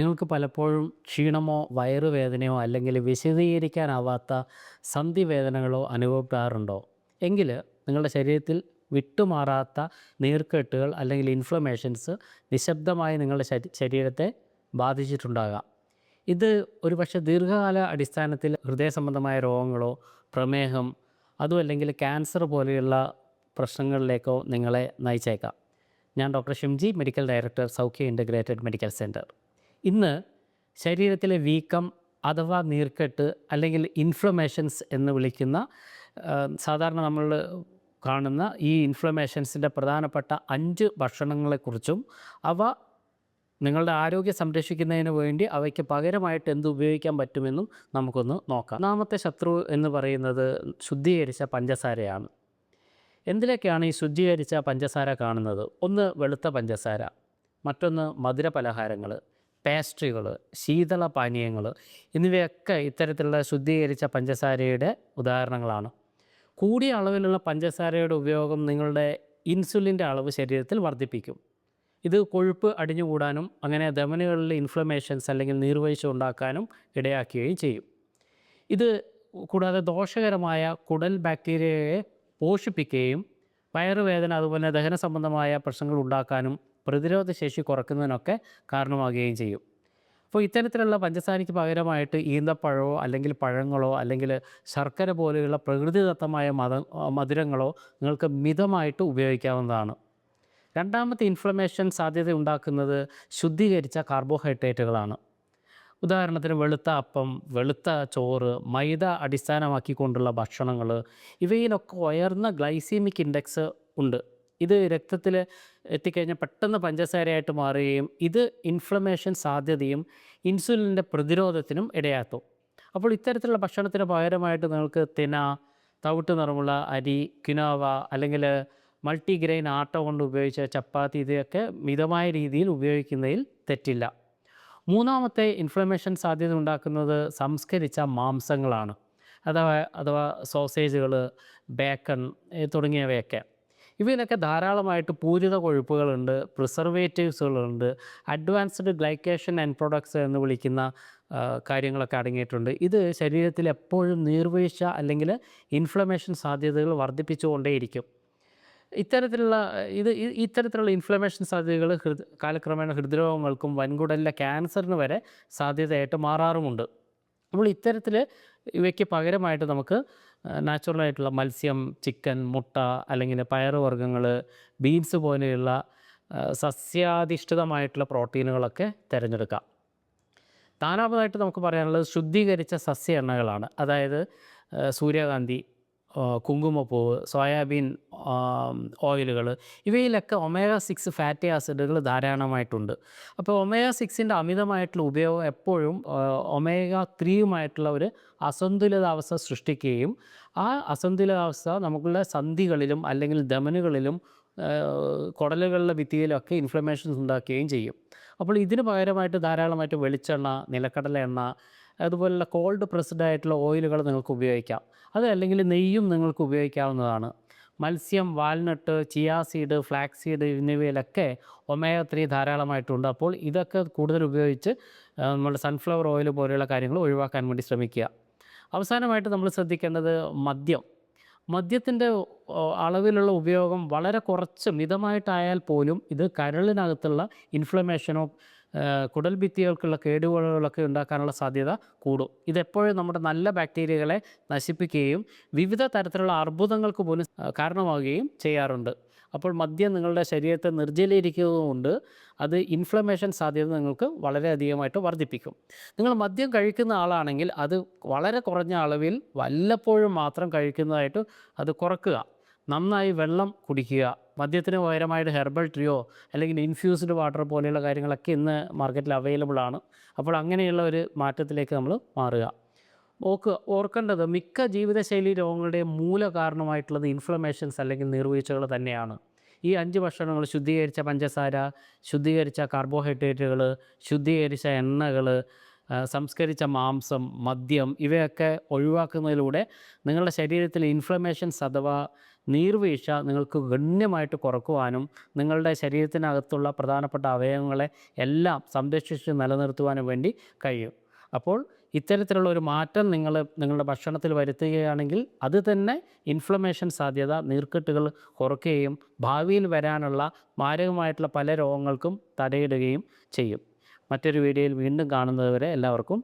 നിങ്ങൾക്ക് പലപ്പോഴും ക്ഷീണമോ വയറുവേദനയോ അല്ലെങ്കിൽ വിശദീകരിക്കാനാവാത്ത സന്ധിവേദനകളോ അനുഭവപ്പെടാറുണ്ടോ? എങ്കിൽ നിങ്ങളുടെ ശരീരത്തിൽ വിട്ടുമാറാത്ത നീർക്കെട്ടുകൾ അല്ലെങ്കിൽ ഇൻഫ്ലമേഷൻസ് നിശബ്ദമായി നിങ്ങളുടെ ശരീരത്തെ ബാധിച്ചിട്ടുണ്ടാകാം. ഇത് ഒരുപക്ഷെ ദീർഘകാല അടിസ്ഥാനത്തിൽ ഹൃദയ സംബന്ധമായ രോഗങ്ങളോ പ്രമേഹം അതും അല്ലെങ്കിൽ ക്യാൻസർ പോലെയുള്ള പ്രശ്നങ്ങളിലേക്കോ നിങ്ങളെ നയിച്ചേക്കാം. ഞാൻ doctor Shimji medical director Saukhya integrated medical centre ഇന്ന് ശരീരത്തിലെ വീക്കം അഥവാ നീർക്കെട്ട് അല്ലെങ്കിൽ ഇൻഫ്ലമേഷൻസ് എന്ന് വിളിക്കുന്ന സാധാരണ നമ്മൾ കാണുന്ന ഈ ഇൻഫ്ലമേഷൻസിന്റെ പ്രധാനപ്പെട്ട അഞ്ച് ഭക്ഷണങ്ങളെക്കുറിച്ചും അവ നിങ്ങളുടെ ആരോഗ്യം സംരക്ഷിക്കുന്നതിന് വേണ്ടി അവയ്ക്ക് പകരമായിട്ട് എന്ത് ഉപയോഗിക്കാൻ പറ്റുമെന്നും നമുക്കൊന്ന് നോക്കാം. ഒന്നാമത്തെ ശത്രു എന്ന് പറയുന്നത് ശുദ്ധീകരിച്ച പഞ്ചസാരയാണ്. എന്തിലൊക്കെയാണ് ഈ ശുദ്ധീകരിച്ച പഞ്ചസാര കാണുന്നത്? ഒന്ന് വെളുത്ത പഞ്ചസാര മറ്റൊന്ന് മധുര പലഹാരങ്ങൾ പേസ്ട്രികൾ ശീതള പാനീയങ്ങൾ എന്നിവയൊക്കെ ഇത്തരത്തിലുള്ള ശുദ്ധീകരിച്ച പഞ്ചസാരയുടെ ഉദാഹരണങ്ങളാണ്. കൂടിയ അളവിലുള്ള പഞ്ചസാരയുടെ ഉപയോഗം നിങ്ങളുടെ ഇൻസുലിന്റെ അളവ് ശരീരത്തിൽ വർദ്ധിപ്പിക്കും. ഇത് കൊഴുപ്പ് അടിഞ്ഞുകൂടാനും അങ്ങനെ ധമനികളിലെ ഇൻഫ്ലമേഷൻസ് അല്ലെങ്കിൽ നീർവീഴ്ച ഉണ്ടാക്കാനും ഇടയാക്കുകയും ചെയ്യും. ഇത് കൂടാതെ ദോഷകരമായ കുടൽ ബാക്ടീരിയയെ പോഷിപ്പിക്കുകയും വയറുവേദന അതുപോലെ ദഹന സംബന്ധമായ പ്രശ്നങ്ങൾ ഉണ്ടാക്കാനും പ്രതിരോധ ശേഷി കുറയ്ക്കുന്നതിനൊക്കെ കാരണമാകുകയും ചെയ്യും. അപ്പോൾ ഇത്തരത്തിലുള്ള പഞ്ചസാരയ്ക്ക് പകരമായിട്ട് ഈന്തപ്പഴമോ അല്ലെങ്കിൽ പഴങ്ങളോ അല്ലെങ്കിൽ ശർക്കര പോലെയുള്ള പ്രകൃതിദത്തമായ മത മധുരങ്ങളോ നിങ്ങൾക്ക് മിതമായിട്ട് ഉപയോഗിക്കാവുന്നതാണ്. രണ്ടാമത്തെ ഇൻഫ്ലമേഷൻ സാധ്യത ഉണ്ടാക്കുന്നത് ശുദ്ധീകരിച്ച കാർബോഹൈഡ്രേറ്റുകളാണ് ഉദാഹരണത്തിന് വെളുത്ത അപ്പം വെളുത്ത ചോറ് മൈദ അടിസ്ഥാനമാക്കിക്കൊണ്ടുള്ള ഭക്ഷണങ്ങൾ ഇവയിലൊക്കെ ഉയർന്ന ഗ്ലൈസീമിക് ഇൻഡെക്സ് ഉണ്ട്. ഇത് രക്തത്തിൽ എത്തിക്കഴിഞ്ഞാൽ പെട്ടെന്ന് പഞ്ചസാരയായിട്ട് മാറുകയും ഇത് ഇൻഫ്ലമേഷൻ സാധ്യതയും ഇൻസുലിന്റെ പ്രതിരോധത്തിനും ഇടയാക്കും. അപ്പോൾ ഇത്തരത്തിലുള്ള ഭക്ഷണത്തിന് പകരമായിട്ട് നിങ്ങൾക്ക് തിന തവിട്ട് നിറമുള്ള അരി കിനോവ അല്ലെങ്കിൽ മൾട്ടിഗ്രെയിൻ ആട്ട കൊണ്ട് ഉപയോഗിച്ച ചപ്പാത്തി ഇതൊക്കെ മിതമായ രീതിയിൽ ഉപയോഗിക്കുന്നതിൽ തെറ്റില്ല. മൂന്നാമത്തെ ഇൻഫ്ലമേഷൻ സാധ്യത ഉണ്ടാക്കുന്നത് സംസ്കരിച്ച മാംസങ്ങളാണ്. അഥവാ അഥവാ സോസേജുകൾ ബേക്കൺ തുടങ്ങിയവയൊക്കെ. ഇവയിലൊക്കെ ധാരാളമായിട്ട് പൂരിത കൊഴുപ്പുകളുണ്ട് പ്രിസർവേറ്റീവ്സുകളുണ്ട് അഡ്വാൻസ്ഡ് ഗ്ലൈക്കേഷൻ ആൻഡ് പ്രൊഡക്ട്സ് എന്ന് വിളിക്കുന്ന കാര്യങ്ങളൊക്കെ അടങ്ങിയിട്ടുണ്ട്. ഇത് ശരീരത്തിൽ എപ്പോഴും നീർവീഴ്ച അല്ലെങ്കിൽ ഇൻഫ്ലമേഷൻ സാധ്യതകൾ വർദ്ധിപ്പിച്ചുകൊണ്ടേയിരിക്കും. ഇത്തരത്തിലുള്ള ഇത് ഇത്തരത്തിലുള്ള ഇൻഫ്ലമേഷൻ സാധ്യതകൾ ഹൃദ കാലക്രമേണ ഹൃദ്രോഗങ്ങൾക്കും വൻകുടലിലെ ക്യാൻസറിന് വരെ സാധ്യതയായിട്ട് മാറാറുമുണ്ട്. അപ്പോൾ ഇത്തരത്തിൽ ഇവയ്ക്ക് പകരമായിട്ട് നമുക്ക് നാച്ചുറലായിട്ടുള്ള മത്സ്യം ചിക്കൻ മുട്ട അല്ലെങ്കിൽ പയറുവർഗങ്ങൾ ബീൻസ് പോലെയുള്ള സസ്യാധിഷ്ഠിതമായിട്ടുള്ള പ്രോട്ടീനുകളൊക്കെ തിരഞ്ഞെടുക്കാം നാലാമതായിട്ട് നമുക്ക് പറയാനുള്ളത് ശുദ്ധീകരിച്ച സസ്യ എണ്ണകളാണ്. അതായത് സൂര്യകാന്തി കുങ്കുമപ്പൂവ് സോയാബീൻ ഓയിലുകൾ ഇവയിലൊക്കെ ഒമേഗ സിക്സ് ഫാറ്റി ആസിഡുകൾ ധാരാളമായിട്ടുണ്ട്. അപ്പോൾ ഒമേഗ സിക്സിന്റെ അമിതമായിട്ടുള്ള ഉപയോഗം എപ്പോഴും ഒമേഗ ത്രീയുമായിട്ടുള്ള ഒരു അസന്തുലിതാവസ്ഥ സൃഷ്ടിക്കുകയും ആ അസന്തുലിതാവസ്ഥ നമുക്കുള്ള സന്ധികളിലും അല്ലെങ്കിൽ ധമനുകളിലും ആ, കുടലുകളിലെ ഭിത്തിയിലൊക്കെ ഇൻഫ്ലമേഷൻസ് ഉണ്ടാക്കുകയും ചെയ്യും. അപ്പോൾ ഇതിന് പകരമായിട്ട് ധാരാളമായിട്ട് വെളിച്ചെണ്ണ നിലക്കടല എണ്ണ അതുപോലുള്ള കോൾഡ് പ്രസ്ഡ് ആയിട്ടുള്ള ഓയിലുകൾ നിങ്ങൾക്ക് ഉപയോഗിക്കാം. അതല്ലെങ്കിൽ നെയ്യും നിങ്ങൾക്ക് ഉപയോഗിക്കാവുന്നതാണ്. മത്സ്യം walnut chia seed flax seed എന്നിവയിലൊക്കെ omega three ധാരാളമായിട്ടുണ്ട്. അപ്പോൾ ഇതൊക്കെ കൂടുതൽ ഉപയോഗിച്ച് നമ്മുടെ സൺഫ്ലവർ ഓയിൽ പോലെയുള്ള കാര്യങ്ങൾ ഒഴിവാക്കാൻ വേണ്ടി ശ്രമിക്കുക. അവസാനമായിട്ട് നമ്മൾ ശ്രദ്ധിക്കേണ്ടത് മദ്യം. മദ്യത്തിന്റെ അളവിലുള്ള ഉപയോഗം വളരെ കുറച്ച് മിതമായിട്ടായാൽ പോലും ഇത് കരളിനകത്തുള്ള ഇൻഫ്ലമേഷനോ കുടൽ ഭിത്തികൾക്കുള്ള കേടുപാടുകളൊക്കെ ഉണ്ടാക്കാനുള്ള സാധ്യത കൂടും. ഇതെപ്പോഴും നമ്മുടെ നല്ല ബാക്ടീരിയകളെ നശിപ്പിക്കുകയും വിവിധ തരത്തിലുള്ള അർബുദങ്ങൾക്ക് പോലും കാരണമാവുകയും ചെയ്യാറുണ്ട്. അപ്പോൾ മദ്യം നിങ്ങളുടെ ശരീരത്തെ നിർജലീകരിക്കുന്നതുകൊണ്ട് അത് ഇൻഫ്ലമേഷൻ സാധ്യത നിങ്ങൾക്ക് വളരെയധികമായിട്ട് വർദ്ധിപ്പിക്കും. നിങ്ങൾ മദ്യം കഴിക്കുന്ന ആളാണെങ്കിൽ അത് വളരെ കുറഞ്ഞ അളവിൽ വല്ലപ്പോഴും മാത്രം കഴിക്കുന്നതായിട്ട് അത് കുറക്കുക. നന്നായി വെള്ളം കുടിക്കുക. മദ്യത്തിന് പകരമായിട്ട് ഹെർബൽ ട്രിയോ അല്ലെങ്കിൽ ഇൻഫ്യൂസ്ഡ് വാട്ടർ പോലെയുള്ള കാര്യങ്ങളൊക്കെ ഇന്ന് മാർക്കറ്റിൽ അവൈലബിൾ ആണ്. അപ്പോൾ അങ്ങനെയുള്ള ഒരു മാറ്റത്തിലേക്ക് നമ്മൾ മാറുക. ഓക്ക് ഓർക്കേണ്ടത് മിക്ക ജീവിതശൈലി രോഗങ്ങളുടെ മൂല കാരണമായിട്ടുള്ളത് ഇൻഫ്ലമേഷൻസ് അല്ലെങ്കിൽ നീർവീഴ്ചകൾ തന്നെയാണ്. ഈ അഞ്ച് ഭക്ഷണങ്ങൾ ശുദ്ധീകരിച്ച പഞ്ചസാര ശുദ്ധീകരിച്ച കാർബോഹൈഡ്രേറ്റുകൾ ശുദ്ധീകരിച്ച എണ്ണകൾ സംസ്കരിച്ച മാംസം മദ്യം ഇവയൊക്കെ ഒഴിവാക്കുന്നതിലൂടെ നിങ്ങളുടെ ശരീരത്തിൽ ഇൻഫ്ലമേഷൻസ് അഥവാ നീർവീഴ്ച നിങ്ങൾക്ക് ഗണ്യമായിട്ട് കുറക്കുവാനും നിങ്ങളുടെ ശരീരത്തിനകത്തുള്ള പ്രധാനപ്പെട്ട അവയവങ്ങളെ എല്ലാം സംരക്ഷിച്ച് നിലനിർത്തുവാനും വേണ്ടി കഴിയും. അപ്പോൾ ഇത്തരത്തിലുള്ള ഒരു മാറ്റം നിങ്ങൾ നിങ്ങളുടെ ഭക്ഷണത്തിൽ വരുത്തുകയാണെങ്കിൽ അത് തന്നെ ഇൻഫ്ലമേഷൻ സാധ്യത നീർക്കെട്ടുകൾ കുറയ്ക്കുകയും ഭാവിയിൽ വരാനുള്ള മാരകമായിട്ടുള്ള പല രോഗങ്ങൾക്കും തടയിടുകയും ചെയ്യും. മറ്റൊരു വീഡിയോയിൽ വീണ്ടും കാണുന്നതുവരെ എല്ലാവർക്കും